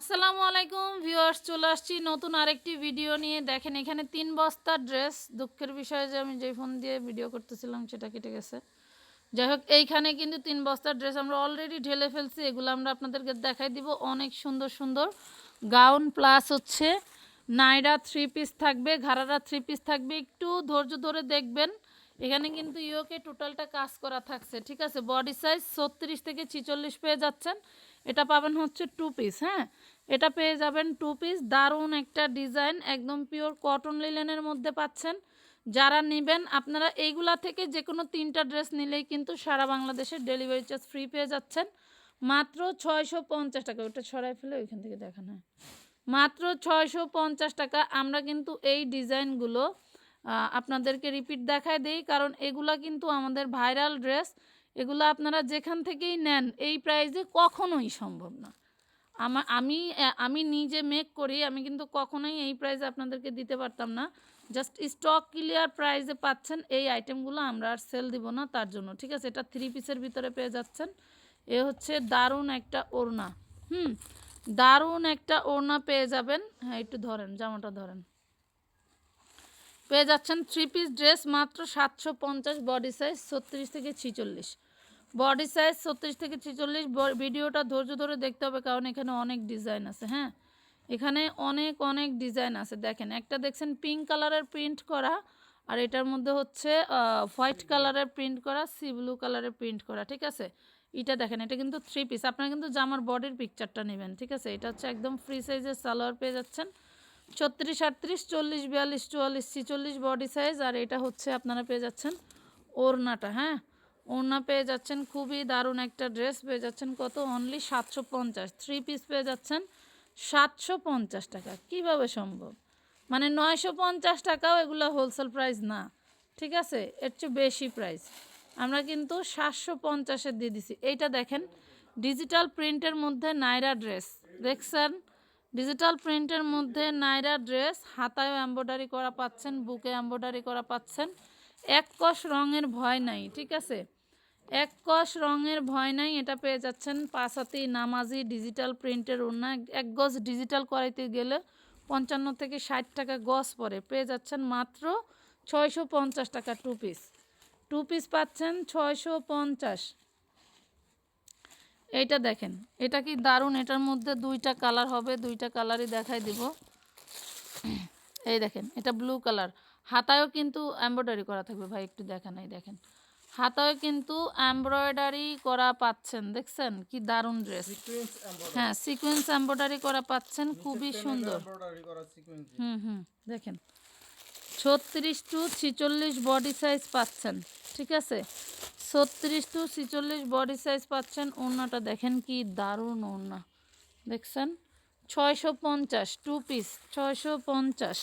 আসসালামু আলাইকুম ভিউয়ার্স, চলে আসছি নতুন আরেকটি ভিডিও নিয়ে। দেখেন, এখানে তিন বস্তার ড্রেস। দুঃখের বিষয় যে আমি যে ফোন দিয়ে ভিডিও করতেছিলাম, সেটা কেটে গেছে। যাই হোক, এইখানে কিন্তু তিন বস্তার ড্রেস আমরা অলরেডি ঢেলে ফেলছি। এগুলো আমরা আপনাদেরকে দেখাই দিব। অনেক সুন্দর সুন্দর গাউন প্লাস হচ্ছে নাইরা থ্রি পিস থাকবে, ঘাড়ারা থ্রি পিস থাকবে। একটু ধৈর্য ধরে দেখবেন, এখানে কিন্তু ইয়োকে টোটালটা কাজ করা থাকছে, ঠিক আছে? বডি সাইজ ছত্রিশ থেকে ছিচল্লিশ পেয়ে যাচ্ছেন। এটা পাবেন হচ্ছে টু পিস হ্যাঁ? এটা পেয়ে যাবেন টু পিস দারুণ একটা ডিজাইন একদম পিওর কটন লিলেনের মধ্যে পাচ্ছেন। যারা নেবেন, আপনারা এইগুলা থেকে যে কোনো তিনটা ড্রেস নিলেই কিন্তু সারা বাংলাদেশে ডেলিভারি চার্জ ফ্রি পেয়ে যাচ্ছেন। মাত্র ছয়শো পঞ্চাশ টাকা। ওটা ছড়াই ফেলে ওইখান থেকে দেখানো হয় মাত্র ছয়শো পঞ্চাশ টাকা। আমরা কিন্তু এই ডিজাইনগুলো আপনাদেরকে রিপিট দেখায় দেই, কারণ এগুলা কিন্তু আমাদের ভাইরাল ড্রেস এগুলো আপনারা যেখান থেকেই নেন, এই প্রাইসে কখনোই সম্ভব না। আমা, আমি আমি নিজে মেক করি, আমি কিন্তু কখনোই এই প্রাইসে আপনাদেরকে দিতে পারতাম না। জাস্ট স্টক ক্লিয়ার প্রাইজে পাচ্ছেন, এই আইটেমগুলো আমরা আর সেল দিব না তার জন্য, ঠিক আছে? এটা থ্রি পিসের ভিতরে পেয়ে যাচ্ছেন। এ হচ্ছে দারুণ একটা ওড়না, হুম? দারুণ একটা ওড়না পেয়ে যাবেন। হ্যাঁ একটু ধরেন, জামাটা ধরেন। পেয়ে যাচ্ছেন থ্রি পিস ড্রেস মাত্র সাতশো পঞ্চাশ বডি সাইজ ছত্রিশ থেকে ছিচল্লিশ। বডি সাইজ ছত্রিশ থেকে ছিচল্লিশ ভিডিওটা ধৈর্য ধরে দেখতে হবে কারণ এখানে অনেক ডিজাইন আছে হ্যাঁ? এখানে অনেক অনেক ডিজাইন আছে, দেখেন। একটা দেখছেন পিঙ্ক কালারের প্রিন্ট করা আর এটার মধ্যে হচ্ছে হোয়াইট কালারের প্রিন্ট করা সি ব্লু কালারের প্রিন্ট করা, ঠিক আছে? এটা দেখেন, এটা কিন্তু থ্রি পিস আপনারা কিন্তু জামার বডির পিকচারটা নেবেন, ঠিক আছে? এটা হচ্ছে একদম ফ্রি সাইজের সালোয়ার পেয়ে যাচ্ছেন। ছত্রিশ, আটত্রিশ, চল্লিশ, বিয়াল্লিশ, চুয়াল্লিশ, ছিচল্লিশ বডি সাইজ আর এটা হচ্ছে আপনারা পেয়ে যাচ্ছেন ওড়নাটা হ্যাঁ? ওড়না পেয়ে যাচ্ছেন, খুবই দারুণ একটা ড্রেস পেয়ে যাচ্ছেন, কত? অনলি সাতশো পঞ্চাশ থ্রি পিস পেয়ে যাচ্ছেন সাতশো পঞ্চাশ টাকা। কীভাবে সম্ভব? মানে নয়শো পঞ্চাশ টাকাও এগুলো হোলসেল প্রাইস না, ঠিক আছে? এর চেয়ে বেশি প্রাইস আমরা কিন্তু সাতশো পঞ্চাশের দিয়ে দিছি। এইটা দেখেন ডিজিটাল প্রিন্টের মধ্যে নাইরা ড্রেস দেখছেন? ডিজিটাল প্রিন্টের মধ্যে নাইরা ড্রেস হাতায়ও এম্ব্রয়ডারি করা পাচ্ছেন, বুকে এম্ব্রয়ডারি করা পাচ্ছেন। এক কষ রঙের ভয় নাই, ঠিক আছে? এক কষ রঙের ভয় নাই, এটা পেয়ে যাচ্ছেন পাঁচাতি নামাজি ডিজিটাল প্রিন্টের ওড়না। এক গজ ডিজিটাল করাইতে গেলে পঞ্চান্ন থেকে ষাট টাকা গজ পরে পেয়ে যাচ্ছেন মাত্র ছয়শো পঞ্চাশ টাকা টু পিস টু পিস পাচ্ছেন ছয়শো পঞ্চাশ। এইটা দেখেন, এটা কি দারুণ? এটার মধ্যে দুইটা কালার হবে, দুইটা কালারই দেখাই দিব। এই দেখেন, এটা ব্লু কালার হাতায়ও কিন্তু এমব্রয়ডারি করা থাকবে, ভাই একটু দেখেন, এই দেখেন। হাতায়ও কিন্তু এমব্রয়ডারি করা পাচ্ছেন দেখছেন? কি দারুণ ড্রেস হ্যাঁ সিকোয়েন্স এমব্রয়ডারি করা পাচ্ছেন খুবই সুন্দর। হুম হুম দেখেন। ছত্রিশ টু ছিচল্লিশ বডি সাইজ পাচ্ছেন ঠিক আছে? ছত্রিশ টু ছিচল্লিশ বডি সাইজ পাচ্ছেন ওড়নাটা দেখেন কি দারুণ ওড়না দেখছেন? ছয়শো পঞ্চাশ টু পিস ছয়শো পঞ্চাশ।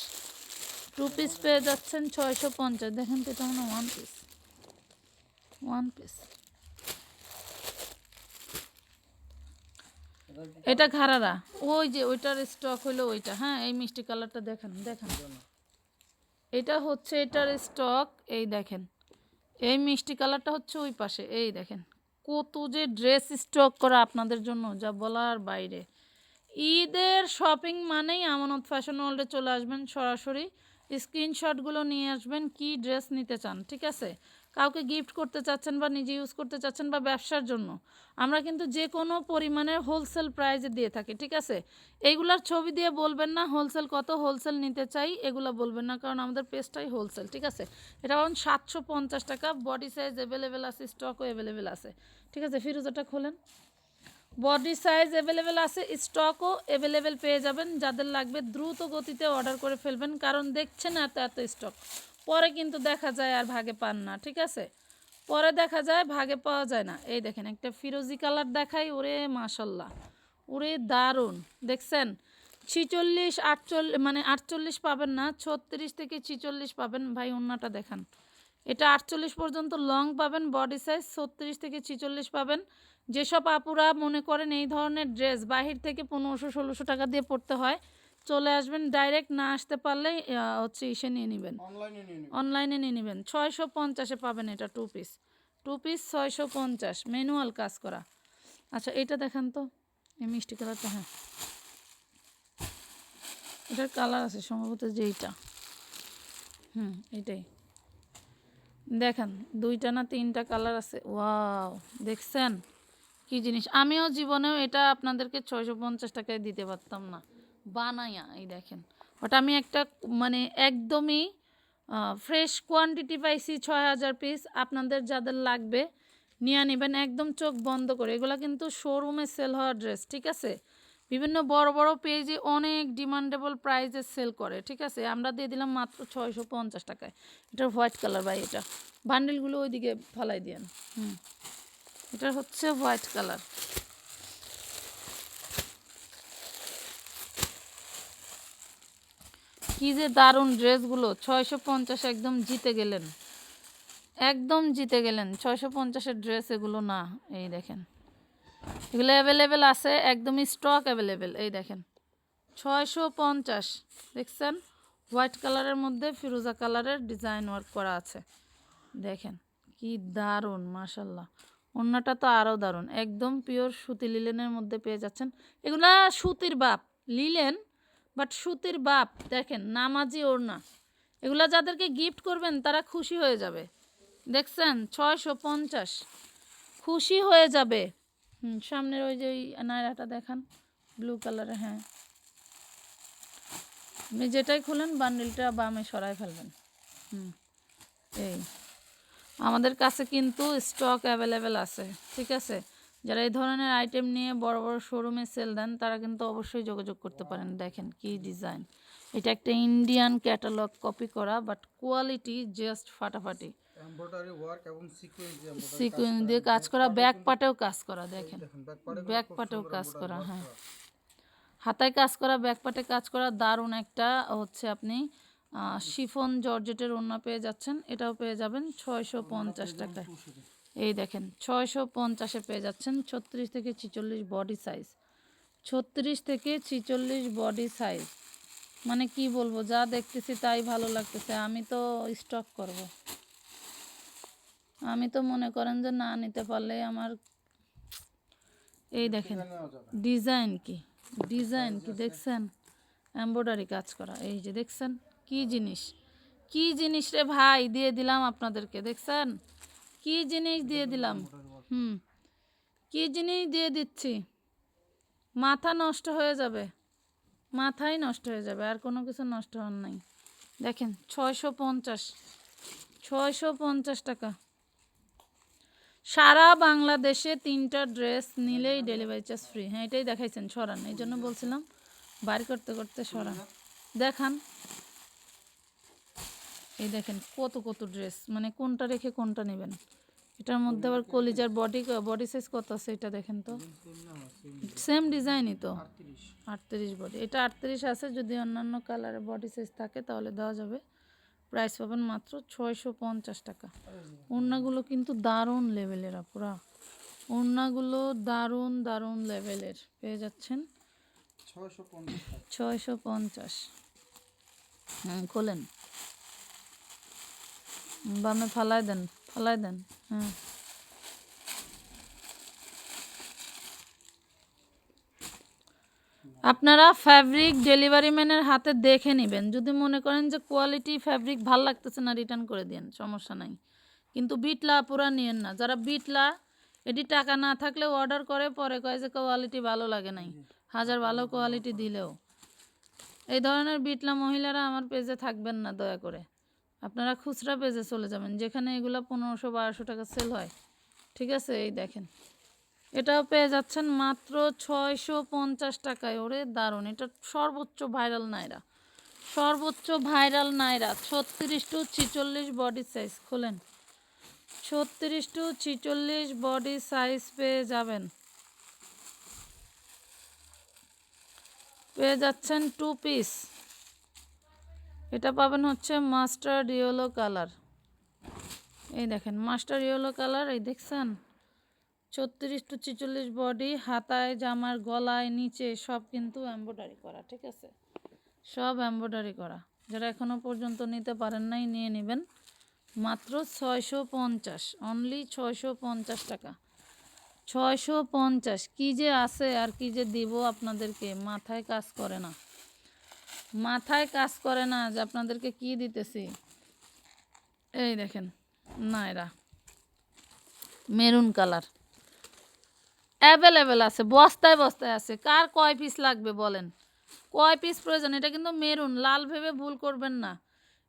টু পিস পেয়ে যাচ্ছেন ছয়শো পঞ্চাশ দেখেন তো এটা মনে ওয়ান পিস ওয়ান পিস এটা ঘাড়ারা ওই যে ওইটার স্টক হলো ওইটা। হ্যাঁ এই মিষ্টি কালারটা দেখেন দেখেন। এটা হচ্ছে এটার স্টক এই দেখেন। এই মিষ্টি কালারটা হচ্ছে ওই পাশে এই দেখেন। কত যে ড্রেস স্টক করা আপনাদের জন্য যা বলার বাইরে। ঈদের শপিং মানেই আমানত ফ্যাশন ওয়ার্ল্ডে চলে আসবেন সরাসরি। স্ক্রিনশটগুলো নিয়ে আসবেন কি ড্রেস নিতে চান ঠিক আছে? কাউকে গিফট করতে চাচ্ছেন বা নিজে ইউজ করতে চাচ্ছেন বা ব্যবসার জন্য, আমরা কিন্তু যে কোনো পরিমাণের হোলসেল প্রাইজে দিয়ে থাকি, ঠিক আছে? এইগুলার ছবি দিয়ে বলবেন না হোলসেল কত হোলসেল নিতে চাই, এগুলো বলবেন না, কারণ আমাদের পেজটাই হোলসেল ঠিক আছে? এটা এখন সাতশো পঞ্চাশ টাকা বডি সাইজ অ্যাভেলেবেল আছে স্টকও অ্যাভেলেবেল আছে, ঠিক আছে? ফিরোজাটা খোলেন। বডি সাইজ অ্যাভেলেবেল আছে স্টকও অ্যাভেলেবেল পেয়ে যাবেন, যাদের লাগবে দ্রুত গতিতে অর্ডার করে ফেলবেন, কারণ দেখছেন এত এত স্টক পরে কিন্তু দেখা যায় আর ভাগে পান না, ঠিক আছে? পরে দেখা যায় ভাগে পাওয়া যায় না। এই দেখেন, একটা ফিরোজি কালার দেখাই, ওরে মাশাল্লাহ, ওরে দারুণ। দেখছেন? ছিচল্লিশ, আটচল্লিশ মানে আটচল্লিশ পাবেন না, ছত্রিশ থেকে ছিচল্লিশ পাবেন। ভাই অন্যটা দেখান। এটা আটচল্লিশ পর্যন্ত লং পাবেন, বডি সাইজ ছত্রিশ থেকে ছিচল্লিশ পাবেন। যেসব আপুরা মনে করেন এই ধরনের ড্রেস, বাহির থেকে পনেরোশো, ষোলোশো টাকা দিয়ে পড়তে হয় চলে আসবেন ডাইরেক্ট না আসতে পারলে হচ্ছে ইসে নিয়ে নেবেন। অনলাইনে নিয়ে নেবেন। ছয়শো পঞ্চাশে পাবেন এটা টু পিস টু পিস ছয়শো পঞ্চাশ। ম্যানুয়াল কাজ করা। আচ্ছা এটা দেখান তো। এই মিষ্টি কালারটা হ্যাঁ। এটার কালার আছে সম্ভবত যে এইটা হুম এটাই। দেখেন দুইটা না তিনটা কালার আছে। ওয়াও দেখছেন? কি জিনিস? আমিও জীবনেও এটা আপনাদেরকে ছয়শো পঞ্চাশ টাকায় দিতে পারতাম না। বানাইয়া এই দেখেন। ওটা আমি একটা মানে একদমই ফ্রেশ কোয়ান্টিটি পাইছি ছয় হাজার পিস আপনাদের যাদের লাগবে, নিয়ে নেবেন। একদম চোখ বন্ধ করে। এগুলো কিন্তু শোরুমে সেল হওয়া ড্রেস ঠিক আছে? বিভিন্ন বড় বড় পেজে অনেক ডিমান্ডেবল প্রাইজে সেল করে, ঠিক আছে? আমরা দিয়ে দিলাম মাত্র ছয়শো পঞ্চাশ টাকায়। এটা হোয়াইট কালার ভাই, এটা। বান্ডেলগুলো ওইদিকে ফালাই দিয়েন। হুম। এটা হচ্ছে হোয়াইট কালার কি যে দারুণ ড্রেসগুলো। ছয়শো পঞ্চাশ একদম জিতে গেলেন। একদম জিতে গেলেন। ছয়শো পঞ্চাশের ড্রেস এগুলো না। এই দেখেন। এগুলো অ্যাভেলেবেল আছে, একদমই স্টক অ্যাভেলেবেল এই দেখেন। ছয়শো পঞ্চাশ। দেখছেন? হোয়াইট কালারের মধ্যে ফিরোজা কালারের ডিজাইন ওয়ার্ক করা আছে। দেখেন, কি দারুণ মাশাল্লাহ অন্যটা তো আরও দারুণ। একদম পিওর সুতি লিলেনের মধ্যে পেয়ে যাচ্ছেন। এগুলা সুতির বাপ। লিলেন বাট সুতির বাপ, দেখেন, নামাজি ওড়না। এগুলা যাদেরকে গিফট করবেন, তারা খুশি হয়ে যাবে। দেখছেন? ছয়শো পঞ্চাশ। খুশি হয়ে যাবে। হুম, সামনের ওই যে ওই নায়রাটা দেখান। ব্লু কালারের হ্যাঁ। আপনি যেটাই খুলেন বান্ডিলটা বামে সরাই ফেলবেন। হুম, এই। আমাদের কাছে কিন্তু স্টক অ্যাভেলেবেল আছে, ঠিক আছে? যারা এই ধরনের আইটেম নিয়ে বড় বড় শোরুমে সেল দেন তারা কিন্তু অবশ্যই যোগাযোগ করতে পারেন। দেখেন কি ডিজাইন এটা একটা ইন্ডিয়ান ক্যাটালগ কপি করা বাট কোয়ালিটি জাস্ট ফাটাফাটি। এমব্রয়ডারি ওয়ার্ক এবং সিকোয়েন্স দিয়ে embroidery সিকুয়েন্স দিয়ে কাজ করা ব্যাক পাটেও কাজ করা দেখেন। ব্যাক পাটেও কাজ করা হ্যাঁ। হাতায় কাজ করা ব্যাক পাটে কাজ করা দারুণ একটা হচ্ছে আপনি শিফন জর্জেটের ওড়না পেয়ে যাচ্ছেন। এটাও পেয়ে যাবেন ছয়শো পঞ্চাশ টাকায়। এই দেখেন, ছয়শো পঞ্চাশে পেয়ে যাচ্ছেন ছত্রিশ থেকে ছিচল্লিশ বডি সাইজ ছত্রিশ থেকে ছিচল্লিশ বডি সাইজ মানে কি বলব, যা দেখতেছি তাই ভালো লাগতেছে। আমি তো স্টক করব। আমি তো মনে করেন যে না নিতে পারলে আমার এই দেখেন ডিজাইন কি? ডিজাইন কি? দেখছেন? এমব্রয়ডারি কাজ করা। এই যে দেখছেন, কি জিনিস? কি জিনিস রে ভাই? দিয়ে দিলাম আপনাদেরকে। দেখছেন? কি জিনিস দিয়ে দিলাম? হুম। কি জিনিস দিয়ে দিচ্ছি? মাথা নষ্ট হয়ে যাবে। মাথাই নষ্ট হয়ে যাবে, আর কোনো কিছু নষ্ট হওয়ার নাই। দেখেন, ছয়শো পঞ্চাশ। ছয়শো পঞ্চাশ টাকা। সারা বাংলাদেশে তিনটা ড্রেস নিলেই ডেলিভারি চার্জ ফ্রি। হ্যাঁ এটাই দেখাইছেন সরান। এই জন্য বলছিলাম, বাড়ি করতে করতে সরান। দেখান। এই দেখেন কত কত ড্রেস মানে কোনটা রেখে কোনটা নেবেন? এটার মধ্যে আবার কলিজার বডি বডি সাইজ কত আছে এটা দেখেন তো? সেম ডিজাইনই তো? আটত্রিশ বডি এটা আটত্রিশ আছে যদি অন্যান্য কালারের বডি সাইজ থাকে তাহলে দেওয়া যাবে। প্রাইস পাবেন মাত্র ছয়শো পঞ্চাশ টাকা। ওড়নাগুলো কিন্তু দারুণ লেভেলের আপুরা। ওড়নাগুলো দারুণ দারুণ লেভেলের পেয়ে যাচ্ছেন ছয়শো পঞ্চাশ টাকা। ছয়শো পঞ্চাশ। হুম খোলেন। বামে ফালাই দেন ফালাই দেন হ্যাঁ। আপনারা ফ্যাব্রিক ডেলিভারি ম্যানের হাতে দেখে নেবেন। যদি মনে করেন যে কোয়ালিটি ফ্যাব্রিক ভালো লাগতেছে না রিটার্ন করে দিন সমস্যা নাই। কিন্তু বিটলা পুরা নিয়েন না। যারা বিটলা, এটি টাকা না থাকলেও অর্ডার করে, পরে কয় যে কোয়ালিটি ভালো লাগে নাই। হাজার ভালো কোয়ালিটি দিলেও। এই ধরনের বিটলা মহিলারা আমার পেজে থাকবেন না, দয়া করে। আপনারা খুচরা পেজে চলে যাবেন, যেখানে এগুলো পনেরোশো বারোশো টাকা সেল হয়। ঠিক আছে? এই দেখেন। এটাও পেয়ে যাচ্ছেন মাত্র ছয়শো পঞ্চাশ টাকায়। ওরে দারুণ! এটা সর্বোচ্চ ভাইরাল নাইরা সর্বোচ্চ ভাইরাল নাইরা ছত্রিশ টু ছিচল্লিশ বডি সাইজ খোলেন। ছত্রিশ টু ছিচল্লিশ বডি সাইজ পেয়ে যাবেন। পেয়ে যাচ্ছেন টু পিস এটা পাবেন হচ্ছে মাস্টার্ড ইয়েলো কালার। এই দেখেন মাস্টার ইয়েলো কালার, এই দেখছেন? ছত্রিশ টু ছিচল্লিশ বডি হাতায়, জামার গলায়, নিচে সব কিন্তু এমব্রয়ডারি করা, ঠিক আছে? সব এমব্রয়ডারি করা। যারা এখনও পর্যন্ত নিতে পারেন নাই, নিয়ে নেবেন। মাত্র ছয়শো পঞ্চাশ অনলি ছয়শো পঞ্চাশ টাকা। ছয়শো পঞ্চাশ, কী যে আছে আর কি যে দিব আপনাদেরকে, মাথায় কাজ করে না। মাথায় কাজ করে না যে আপনাদেরকে কি দিতেছি? এই দেখেন নাইরা মেরুন কালার। অ্যাভেলেবেল আছে বস্তায় বস্তায় আছে। কার কয় পিস লাগবে বলেন? কয় পিস প্রয়োজন? এটা কিন্তু মেরুন লাল ভেবে ভুল করবেন না।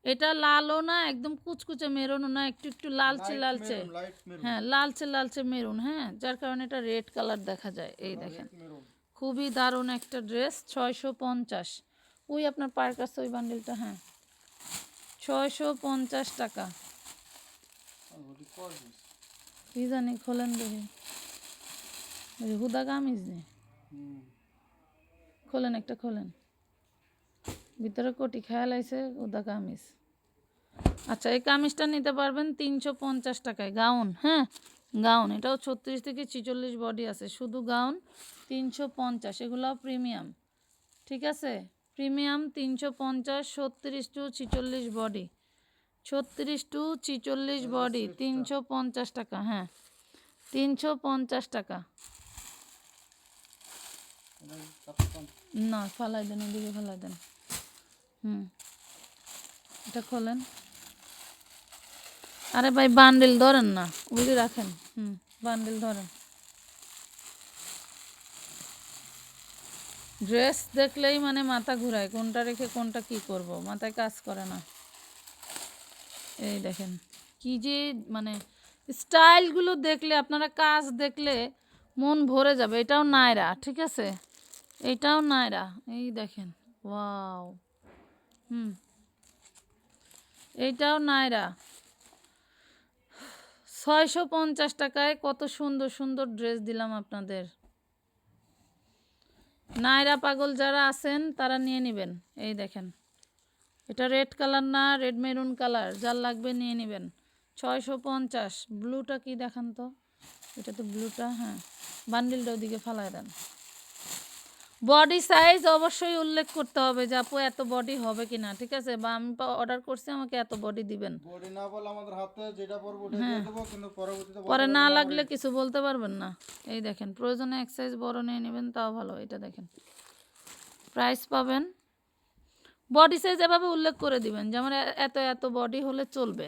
এটা লালও না একদম কুচকুচে মেরুনও না একটু একটু লালচে লালচে। হ্যাঁ লালচে লালচে মেরুন হ্যাঁ যার কারণে এটা রেড কালার দেখা যায়। এই দেখেন খুবই দারুণ একটা ড্রেস ছয়শো পঞ্চাশ। ওই আপনার পায়ের কাছে ওই বান্ডিলটা হ্যাঁ। ছয়শো পঞ্চাশ টাকা। কি জানি খোলেন দেখি হুদা কামিজ হুম খোলেন একটা, খোলেন। ভিতরে কোটি খেয়াল আইছে উদা কামিজ। আচ্ছা এই কামিজটা নিতে পারবেন তিনশো পঞ্চাশ টাকায়। গাউন হ্যাঁ? গাউন, এটাও ছত্রিশ থেকে ছিচল্লিশ বডি আছে। শুধু গাউন, তিনশো পঞ্চাশ এগুলো প্রিমিয়াম ঠিক আছে? প্রিমিয়াম তিনশো পঞ্চাশ, ছত্রিশ টু ছিচল্লিশ বডি। ছত্রিশ টু ছিচল্লিশ বডি, তিনশো পঞ্চাশ টাকা হ্যাঁ। তিনশো পঞ্চাশ টাকা। না, ফালাই দেন, ওদিকে ফালাই দেন। হুম। এটা খোলেন। আরে ভাই, বান্ডিল ধরেন না ওগুলি রাখেন। হুম, বান্ডিল ধরেন। ড্রেস দেখলেই মানে মাথা ঘুরায়, কোনটা রেখে কোনটা কি করব? মাথায় কাজ করে না। এই দেখেন, কি যে মানে স্টাইলগুলো দেখলে, আপনারা কাজ দেখলে মন ভরে যাবে। এটাও নায়রা, ঠিক আছে? এইটাও নায়রা। এই দেখেন, ওয়াও। হুম। এইটাও নায়রা। ছয়শো পঞ্চাশ টাকায় কত সুন্দর সুন্দর ড্রেস দিলাম আপনাদের। নায়রা পাগল যারা আছেন, তারা নিয়ে নেবেন। এই দেখেন। এটা রেড কালার না, রেড মেরুন কালার। যার লাগবে নিয়ে নেবেন। ছয়শো পঞ্চাশ। ব্লুটা কি দেখান তো? এটা তো ব্লুটা হ্যাঁ। বান্ডিলটা ওদিকে ফালায় দেন। বডি সাইজ অবশ্যই উল্লেখ করতে হবে যে আপু এত বডি হবে কিনা ঠিক আছে? বা আমি অর্ডার করছি আমাকে এত বডি দিবেন। বডি না বলে আমাদের হাতে যেটা পরবো ওটা দিয়ে দেবো কিন্তু পরবর্তীতে পরে না না, লাগলে কিছু বলতে পারবেন না। এই দেখেন প্রয়োজনে এক সাইজ বড় নিয়ে নেবেন তাও ভালো এটা দেখেন। প্রাইস পাবেন। বডি সাইজ এভাবে উল্লেখ করে দিবেন যেমন এত এত বডি হলে চলবে।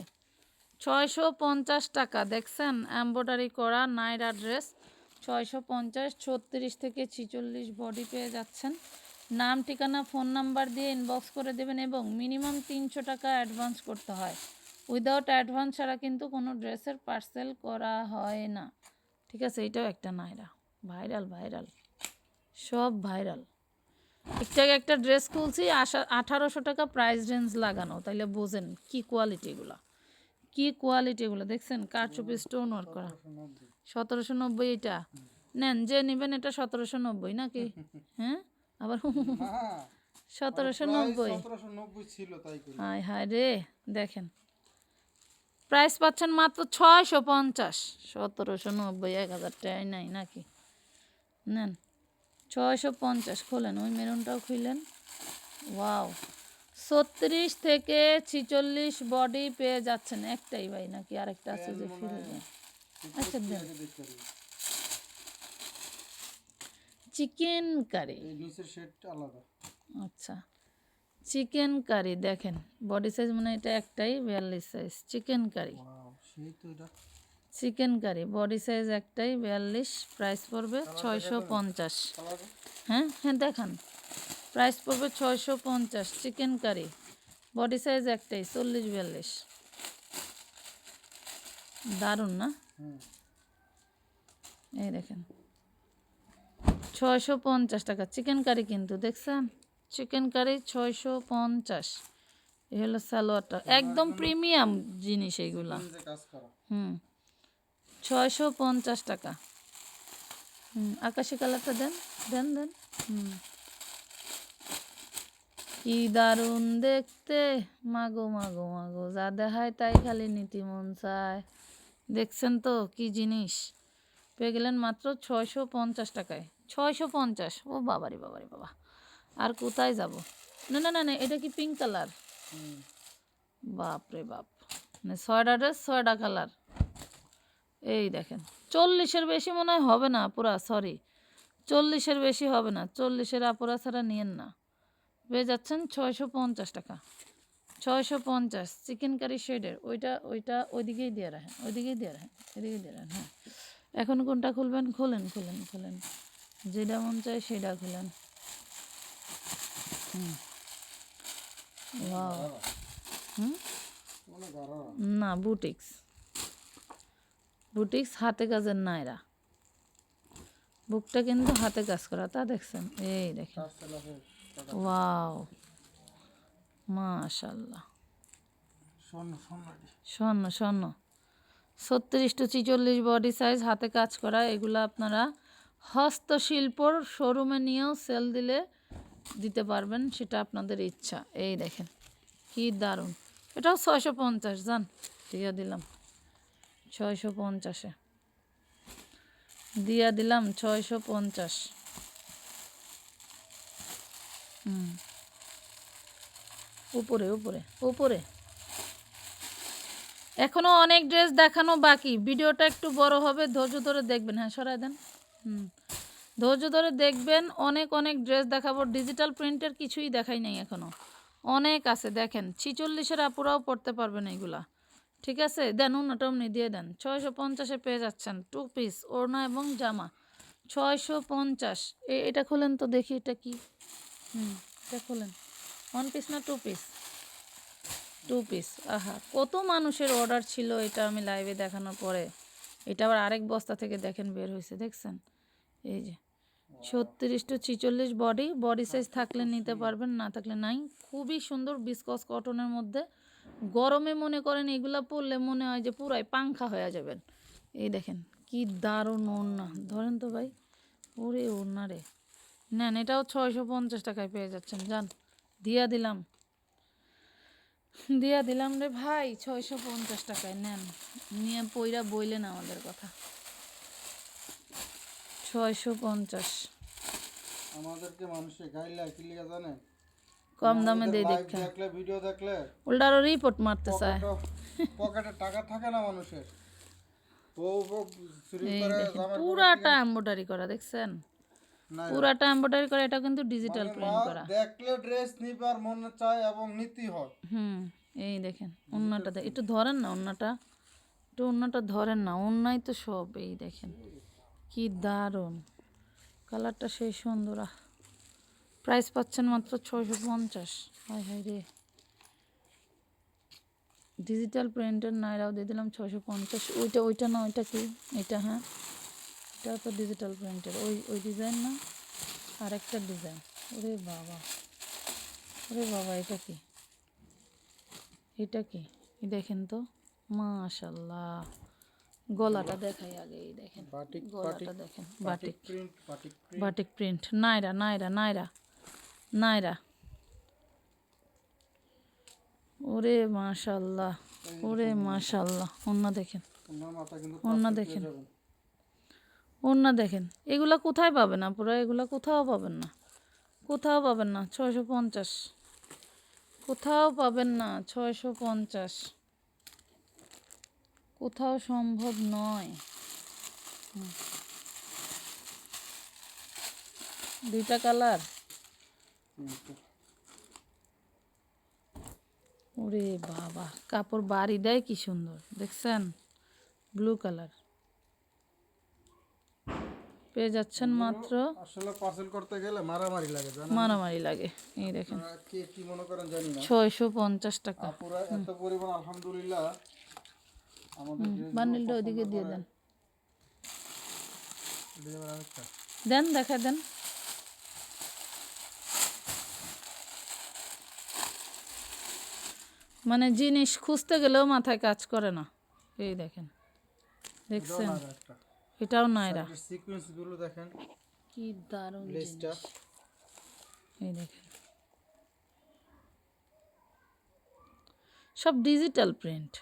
ছয়শো পঞ্চাশ টাকা দেখছেন? এম্ব্রয়ডারি করা নাইরা ড্রেস ছয়শো পঞ্চাশ, ছত্রিশ থেকে ছিচল্লিশ বডি পেয়ে যাচ্ছেন। নাম, ঠিকানা ফোন নাম্বার দিয়ে ইনবক্স করে দেবেন এবং মিনিমাম তিনশো টাকা অ্যাডভান্স করতে হয়। উইদাউট অ্যাডভান্স ছাড়া কিন্তু কোনো ড্রেসের পার্সেল করা হয় না। ঠিক আছে, এটাও একটা নাইরা ভাইরাল ভাইরাল সব ভাইরাল একটু একটা ড্রেস খুলছি, আশা আঠারোশো টাকা প্রাইস রেঞ্জ লাগানো। তাইলে বোঝেন কি কোয়ালিটিগুলো কি কোয়ালিটি কোয়ালিটিগুলো দেখছেন? কারচুপি স্টোন ওয়ার্ক করা। সতেরোশো নব্বই এটা? নেন যে নেবেন এটা সতেরোশো নব্বই নাকি? হ্যাঁ? আবার সতেরোশো নব্বই। হায় হায় রে দেখেন। প্রাইস পাচ্ছেন মাত্র ছয়শো পঞ্চাশ। সতেরোশো নব্বই এক হাজার টাকাই নাই নাকি? নেন ছয়শো পঞ্চাশ খোলেন। ওই মেরুনটাও খুললেন। ওয়াও। ছত্রিশ থেকে ছিচল্লিশ বডি পেয়ে যাচ্ছেন। একটাই ভাই নাকি আরেকটা আছে যে ফিরে যায়। আচ্ছা দেন। Chicken curry. আচ্ছা। চিকেন কারি দেখেন। বডি সাইজ মানে এটা একটাই বিয়াল্লিশ size chikankari. Chikankari body size একটাই বিয়াল্লিশ। প্রাইস পড়বে ছয়শো পঞ্চাশ। হ্যাঁ হ্যাঁ দেখান। প্রাইস পড়বে ছয়শো পঞ্চাশ চিকেন কারি। বডি সাইজ একটাই চল্লিশ বিয়াল্লিশ। দারুণ না? এই দেখেন। ছয়শো পঞ্চাশ টাকা চিকেন কারি কিন্তু দেখছেন? চিকেন কারি ছয়শো পঞ্চাশ। এ হলো সালোয়ারটা একদম প্রিমিয়াম জিনিস এইগুলা হুম। ছয়শো পঞ্চাশ টাকা। হুম আকাশি কালারটা দেন দেন দেন। হুম। কি দারুণ দেখতে। মাগো মাগো মাগো যা দেখায় তাই খালি নীতি মন চায়। দেখছেন তো কি জিনিস? পেয়ে গেলেন মাত্র ছয়শো পঞ্চাশ টাকায়। ছয়শো পঞ্চাশ। ও বাবারি বাবারি বাবা আর কোথায় যাব? না না না না এটা কি পিঙ্ক কালার হুম। বাপ রে বাপ। মানে ছয়টা ড্রেস ছয়টা কালার এই দেখেন চল্লিশের বেশি মনে হয় হবে না পুরা সরি চল্লিশের বেশি হবে না চল্লিশের আপুরা ছাড়া নিয়েন না। পেয়ে যাচ্ছেন ছয়শো পঞ্চাশ টাকা। ছয়শো পঞ্চাশ চিকেন কারি শেডের ওইটা ওইটা ওইদিকেই দিয়ে রাখেন, ওইদিকেই দিয়ে রাখেন এদিকে দিয়ে রাখেন হ্যাঁ। এখন কোনটা খুলবেন? খোলেন খোলেন খোলেন। যেটা মন চায় সেটা খুলেন। না, বুটিক্স। বুটিক্স হাতে কাজের নাইরা বুকটা কিন্তু হাতে কাজ করা, তা দেখছেন? এই দেখেন। ওয়াও মাশাল্লাহ স্বর্ণ স্বর্ণ ছত্রিশ টু ছিচল্লিশ বডি সাইজ হাতে কাজ করা এগুলো আপনারা হস্তশিল্পর শোরুমে নিয়েও সেল দিলে দিতে পারবেন সেটা আপনাদের ইচ্ছা। এই দেখেন কি দারুণ। এটাও ছয়শো পঞ্চাশ জান দিয়ে দিলাম। ছয়শো পঞ্চাশে। দিয়া দিলাম ছয়শো পঞ্চাশ। হুম। উপরে উপরে উপরে। এখনও অনেক ড্রেস দেখানো বাকি। ভিডিওটা একটু বড় হবে ধৈর্য ধরে দেখবেন। হ্যাঁ সরাই দেন। হুম। ধৈর্য ধরে দেখবেন অনেক অনেক ড্রেস দেখাবো। ডিজিটাল প্রিন্টের কিছুই দেখাই নাই এখনও। অনেক আছে দেখেন। ছিচল্লিশের আপুরাও পড়তে পারবেন এইগুলা ঠিক আছে? দেন উন্নটা অমনি দিয়ে দেন। ছয়শো পঞ্চাশে পেয়ে যাচ্ছেন। টু পিস ওড়না এবং জামা। ছয়শো পঞ্চাশ। এটা খোলেন তো দেখি এটা কি। হুম ওয়ান পিস না টু পিস টু পিস আহা, কত মানুষের অর্ডার ছিল এটা আমি লাইভে দেখানোর পরে। এটা আবার আরেক বস্তা থেকে দেখেন বের হয়েছে, দেখছেন? এই যে, ছত্রিশ টু ছিচল্লিশ বডি বডি সাইজ থাকলে নিতে পারবেন, না থাকলে নাই। খুবই সুন্দর বিসকস কটনের মধ্যে। গরমে মনে করেন এগুলা পরলে মনে হয় যে পুরাই পাংখা হয়ে যাবেন। এই দেখেন, কি দারুণ ওড়না। ধরেন তো ভাই, ওরে ওড়না রে। নেন এটাও ছয়শো পঞ্চাশ টাকায় পেয়ে যাচ্ছেন যান। দিয়া দিলাম। দিয়া দিলাম রে ভাই ছয়শো পঞ্চাশ টাকায় নেন। নিয়ে পইরা বইলেন আমাদের কথা। ছয়শো পঞ্চাশ। আমাদেরকে মানুষে গাইলে কি লিখে জানে? কম দামে দিয়ে লাইভ দেখা দেখলে ভিডিও দেখলে উল্টা রিপোর্ট মারতে চায় পকেটে টাকা থাকে না মানুষের। পুরাটা এম্ব্রয়ডারি করা দেখছেন? পুরাটা এম্ব্রয়ডারি করা এটা কিন্তু ডিজিটাল প্রিন্ট করা। দেখলে ড্রেস নিবার মনে চায় এবং নীতি হয়। হুম এই দেখেন অন্যটা দেখ একটু ধরেন না অন্যটা একটু অন্যটা ধরেন না অন্যাই তো সব এই দেখেন। কি দারুণ। কালারটা সেই সুন্দর প্রাইস পাচ্ছেন মাত্র ছয়শো পঞ্চাশ। হাই হাই রে। ডিজিটাল প্রিন্টের নাইরাও দিয়ে দিলাম ছয়শো পঞ্চাশ। ওইটা ওইটা না ওইটা কি? এটা হ্যাঁ। এটা তো ডিজিটাল প্রিন্টের ওই ওই ডিজাইন না? আরেকটা ডিজাইন ওরে বাবা। ওরে বাবা এটা কি? এটা কি? দেখেন তো মাশাল্লাহ গলাটা দেখাই আগে এই দেখেন। বাটিক গলাটা দেখেন batik print batik print batik print Naira Naira Naira Naira ওরে মাশাল্লাহ ওরে মাশাল্লাহ অন্য দেখেন। অন্য দেখেন। যাবেন। দেখেন, এগুলা কোথায় পাবেন আপুরা? এগুলা কোথাও পাবেন না। কোথাও পাবেন না, ছয়শো পঞ্চাশ। কোথাও পাবেন না, ছয়শো পঞ্চাশ। কোথাও সম্ভব নয়। দুইটা কালার? ওরে বাবা, কাপড় বাড়ি দেয় কি সুন্দর, দেখছেন? Blue colour. পেয়ে যাচ্ছেন মাত্র আসলে পার্সেল করতে গেলে মারামারি লাগে জানেন? মারামারি লাগে এই দেখেন। কে কি মনে করেন জানি না। ছয়শো পঞ্চাশ টাকা। আপুরা এত পরিমাণ আলহামদুলিল্লাহ। আমাদের বান্ডিলটা ওইদিকে দিয়ে দেন। দেন দেখা দেন। মানে জিনিস খুঁজতে গেলেও মাথায় কাজ করে না। এই দেখেন দেখছেন? এটাও নাইরা সিকোয়েন্সগুলো দেখেন। কি দারুণ লেসটা এই দেখেন। সব ডিজিটাল প্রিন্ট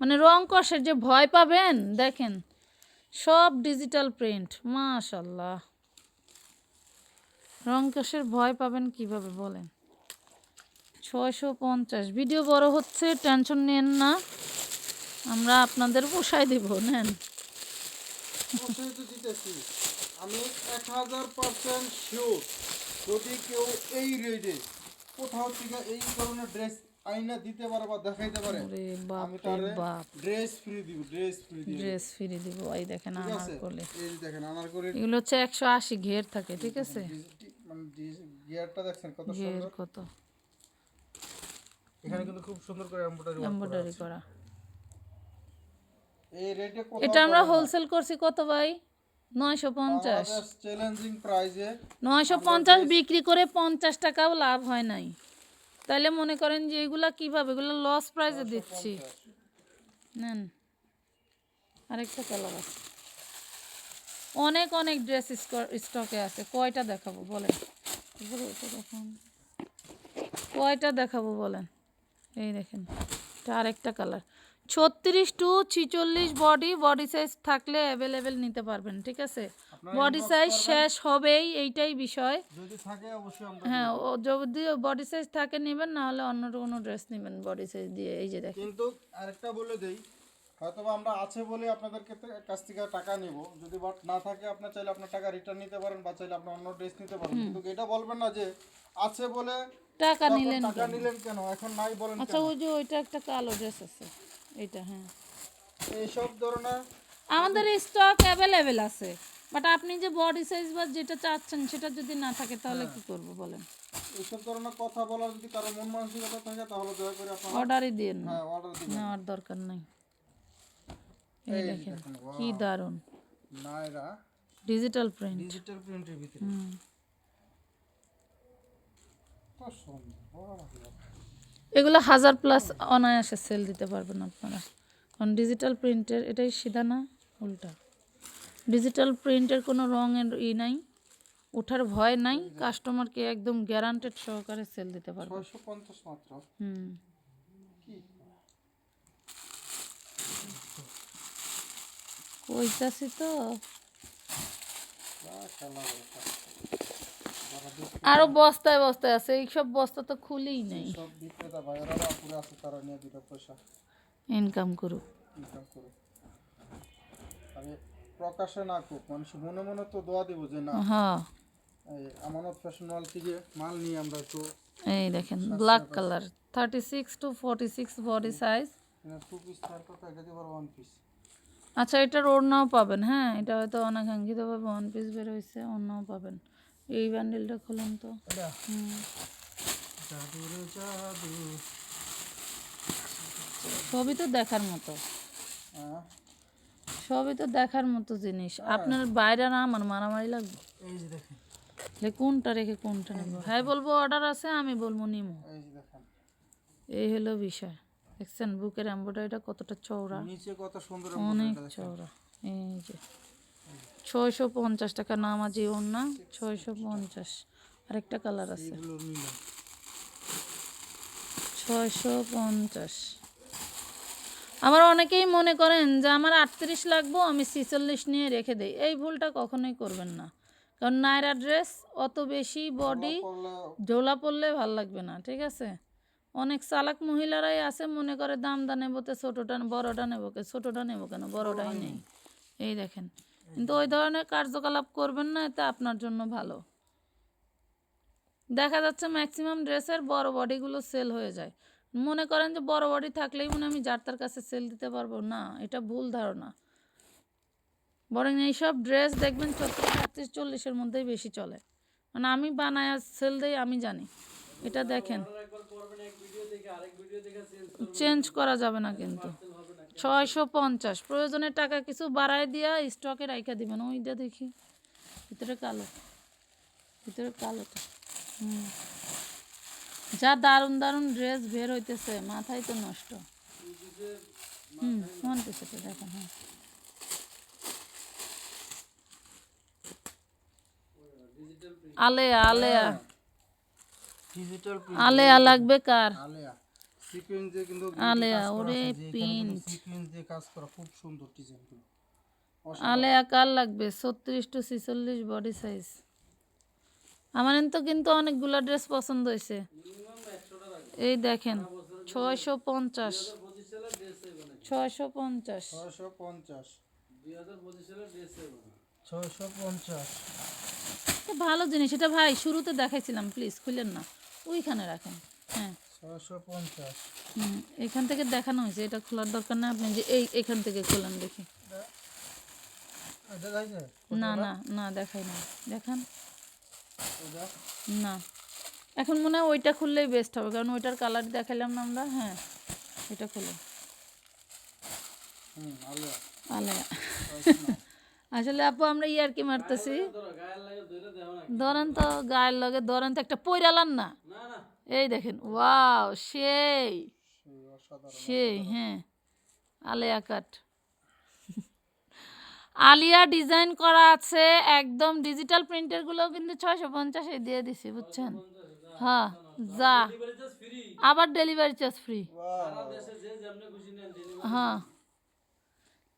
মানে রং কষের যে ভয় পাবেন দেখেন। সব ডিজিটাল প্রিন্ট মাশাল্লাহ রং কষের ভয় পাবেন কীভাবে বলেন। ছয়শো পঞ্চাশ। ভিডিও বড় হচ্ছে টেনশন নেন না। আমরা আপনাদের পোষায় দিব নেন। আমি এক হাজার পার্সেন্ট শিওর যদি কেউ এই রেডে কোথাও থেকে এই ধরনের ড্রেস আইনা দিতে পারে বা দেখাইতে পারে আমি তারে ড্রেস ফ্রি দিব ড্রেস ফ্রি দিব। ড্রেস ফিরে দিব এই দেখেন আমার আছে? এই যে দেখেন আনার করে এগুলো হচ্ছে একশো আশি ঘের থাকে ঠিক আছে? মানে গিয়ারটা দেখছেন কত সুন্দর? কত? এখানে কিন্তু খুব সুন্দর করে এমব্রয়ডারি করা। এটা আমরা হোলসেল করছি কত ভাই? নয়শো পঞ্চাশ। চ্যালেঞ্জিং নয়শো পঞ্চাশ বিক্রি করে পঞ্চাশ টাকাও লাভ হয় নাই। তাহলে মনে করেন যে এগুলা কীভাবে? এগুলো লস প্রাইসে দিচ্ছি। নেন আরেকটা কালার আছে। অনেক অনেক ড্রেস স্টকে আছে। কয়টা দেখাবো বলেন? কয়টা দেখাবো বলেন? এই দেখেন এটা আরেকটা কালার ছত্রিশ টু ছিচল্লিশ বডি বডি সাইজ থাকলে অ্যাভেলেবেল নিতে পারবেন ঠিক আছে? বডি সাইজ শেষ হবেই এইটাই বিষয়। থাকে অবশ্যই হ্যাঁ ও যদি বডি সাইজ থাকে নেবেন না হলে অন্য কোনো ড্রেস নেবেন বডি সাইজ দিয়ে এই যে দেখেন। কিন্তু আরেকটা বলে দেই হয়তো আমরা আছে বলে আপনাদের ক্ষেত্রে- কাছ থেকে টাকা নিব। যদি বাট না থাকে আপনার চাইলে আপনার টাকা রিটার্ন নিতে পারেন বা চাইলে আপনি অন্য ড্রেস নিতে পারেন। কিন্তু এটা বলবেন না যে আছে বলে টাকা নিলেন টাকা নিলেন কেন? এখন নাই বলেন আচ্ছা ওই যে ওইটা একটা কালো ড্রেস আছে এইটা হ্যাঁ। এই সব ধরনের আমাদের স্টক অ্যাভেলেবেল আছে বাট আপনি যে বডি সাইজ বা যেটা চাচ্ছেন সেটা যদি না থাকে তাহলে কি করব বলেন? এইসব ধরনের কথা বলার যদি কারও মন মানসিকতা থাকে তাহলে দয়া করে আপনারা অর্ডারই দিন হ্যাঁ অর্ডার দিবেন। নেওয়ার দরকার নাই। এই দেখেন, কি দারুণ নাইরা ডিজিটাল প্রিন্ট ডিজিটাল প্রিন্টের ভিতরে হুম কত সুন্দর বাহ, এগুলো হাজার প্লাস অনায়াসে সেল দিতে পারবেন আপনারা। কারণ ডিজিটাল প্রিন্টের এটাই সিধা না উল্টা ডিজিটাল প্রিন্টের কোনো রঙের ই নাই ওঠার ভয় নাই কাস্টমারকে একদম গ্যারান্টেড সহকারে সেল দিতে পারবে। মাত্র? হুম। কইতাছি তো। আরও বস্তায় বস্তায় আছে এইসব বস্তা তো খুলেই নেই। সব বিক্রেতা ভাইয়েরা আপুরে আছে তারা নিয়ে দুটো পয়সা ইনকাম করুক। ইনকাম করে আরে প্রকাশে না খুব মানুষ মনে মনে তো দোয়া দিব যে না হ্যাঁ। আমানত ফ্যাশন ওয়াল থেকে মাল নিয়ে আমরা একটু এই দেখেন black colour thirty six to forty six body size two piece থার কথা এটা দিয়ে ওয়ান পিস আচ্ছা এটার ওড়নাও পাবেন হ্যাঁ এটা হয়তো অনাকাঙ্ক্ষিতভাবে ওয়ান পিস বের হয়েছে অন্যও পাবেন। এই ব্যান্ডেলটা খুলুন তো। জাদু। সবই তো দেখার মতো। হ্যাঁ। সবই তো দেখার মতো জিনিস। আপনার বাইরে না আমার মারামারি লাগবে? এই কোনটা রেখে কোনটা নেব? হ্যাঁ বলব অর্ডার আছে আমি বলব নিমো। এই এই হলো বিষয়। দেখছেন বুকের এম্ব্রয়ডারিটা কতটা চওড়া। নিচে কত সুন্দর অনেক চওড়া। এই যে। ছয়শো পঞ্চাশ টাকা নামাজি ওড়না ছয়শো পঞ্চাশ। আরেকটা কালার আছে। ছয়শো পঞ্চাশ। আমার অনেকেই মনে করেন যে আমার আটত্রিশ লাগবো আমি ছিচল্লিশ নিয়ে রেখে দেই। এই ভুলটা কখনোই করবেন না। কারণ নায়রা ড্রেস অত বেশি বডি ঝোলা পড়লে ভালো লাগবে না ঠিক আছে? অনেক চালাক মহিলারাই আছে মনে করে দামদা নেব তো ছোটোটা বড়টা নেব কে ছোটোটা নেব কেন? বড়টাই নেই। এই দেখেন। কিন্তু ওই ধরনের কার্যকলাপ করবেন না এতে আপনার জন্য ভালো। দেখা যাচ্ছে ম্যাক্সিমাম ড্রেসের বড় বডিগুলো সেল হয়ে যায়। মনে করেন যে বড় বডি থাকলেই মনে আমি যার তার কাছে সেল দিতে পারব। না এটা ভুল ধারণা। বরং এইসব ড্রেস দেখবেন ছত্রিশ আটত্রিশ চল্লিশের মধ্যেই বেশি চলে। মানে আমি বানায় সেল দেই আমি জানি। এটা দেখেন। চেঞ্জ করা যাবে না কিন্তু। ছয়শো পঞ্চাশ। প্রয়োজনের টাকা কিছু বাড়ায় দিয়া স্টকে রাইখা দিবেন। ওইটা দেখি ভিতরে কালো ভিতরে কালোটা। হুম। যা দারুণ দারুণ ড্রেস বের হইতেছে মাথায় তো নষ্ট। হুম ওয়ান পিসেটা দেখেন হ্যাঁ। আলেয়া আলেয়া। আলেয়া লাগবে কার? আলেয়া। সিকোয়েন্স দিয়ে কিন্তু আলেয়া ওরে পিন সিকোয়েন্স দিয়ে কাজ করা খুব সুন্দর ডিজাইনগুলো আলেয়া কার লাগবে ছত্রিশ টু ছিচল্লিশ বডি সাইজ আমার তো কিন্তু অনেকগুলো ড্রেস পছন্দ হয়েছে। এই দেখেন ছয়শো পঞ্চাশ। ছয়শো পঞ্চাশ। ছয়শো পঞ্চাশ। ছয়শো পঞ্চাশ। ভালো জিনিস। এটা ভাই শুরুতে দেখাইছিলাম প্লিজ খুলেন না। ওইখানে রাখেন। হ্যাঁ। এখান থেকে দেখানো হয়েছে এটা খোলার দরকার না আপনি যে এই এখান থেকে খোলেন দেখি। না না না দেখাই না দেখান। না। এখন মনে হয় ওইটা খুললেই বেস্ট হবে কারণ ওইটার কালার দেখাইলাম না আমরা হ্যাঁ এটা খুলে। হুম আসলে আপু আমরা ইয়ার কি মারতেছি ধরেন তো গায়ের লগে ধরেন তো একটা পৈরালান না। এই দেখেন ওয়াও সেই। সেই হ্যাঁ আলিয়া কাট। আলিয়া ডিজাইন করা আছে একদম ডিজিটাল প্রিন্টারগুলো কিন্তু ছয়শো পঞ্চাশে দিয়ে দিছি বুঝছেন? হ্যাঁ যা। আবার ডেলিভারি চার্জ ফ্রি হ্যাঁ।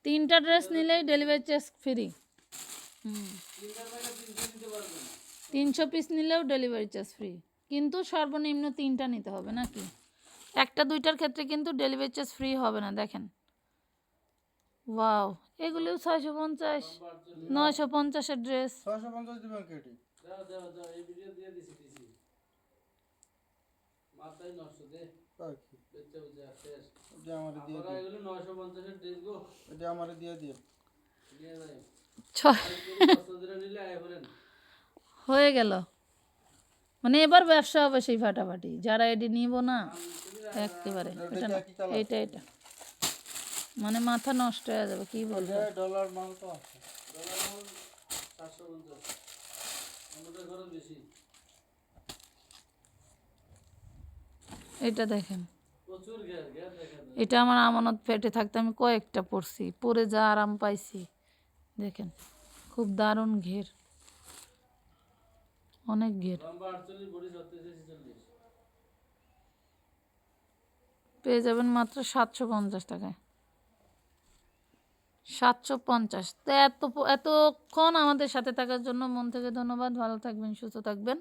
তিনটা ড্রেস নিলেই ডেলিভারি চার্জ ফ্রি তিনশো পিস নিলেও ডেলিভারি চার্জ ফ্রি কিন্তু সর্বনিম্ন তিনটা নিতে হবে নাকি? একটা দুইটার ক্ষেত্রে কিন্তু ডেলিভারি চার্জ ফ্রি হবে না দেখেন। ওয়াও এগুলিও ছয়শো পঞ্চাশ নয়শো পঞ্চাশের ড্রেস হয়ে গেল। মানে এবার ব্যবসা হবে সেই ফাটাফাটি। যারা এটি নিব না একেবারে এটা না এটা এটা মানে মাথা নষ্ট হয়ে যাবে কি বলব? এটা ডলার মাল তো আছে। এটা দেখেন। এটা আমার আমানত পেটে থাকতে আমি কয়েকটা পড়ছি পরে যা আরাম পাইছি। দেখেন খুব দারুণ ঘের। অনেক ঘের পেয়ে যাবেন মাত্র সাতশো পঞ্চাশ টাকায়। সাতশো পঞ্চাশ। তো এত এতক্ষণ আমাদের সাথে থাকার জন্য মন থেকে ধন্যবাদ। ভালো থাকবেন সুস্থ থাকবেন।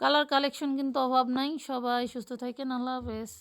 কালার কালেকশন কিন্তু অভাব নাই। সবাই সুস্থ থাকেন। আল্লাহ হাফেজ।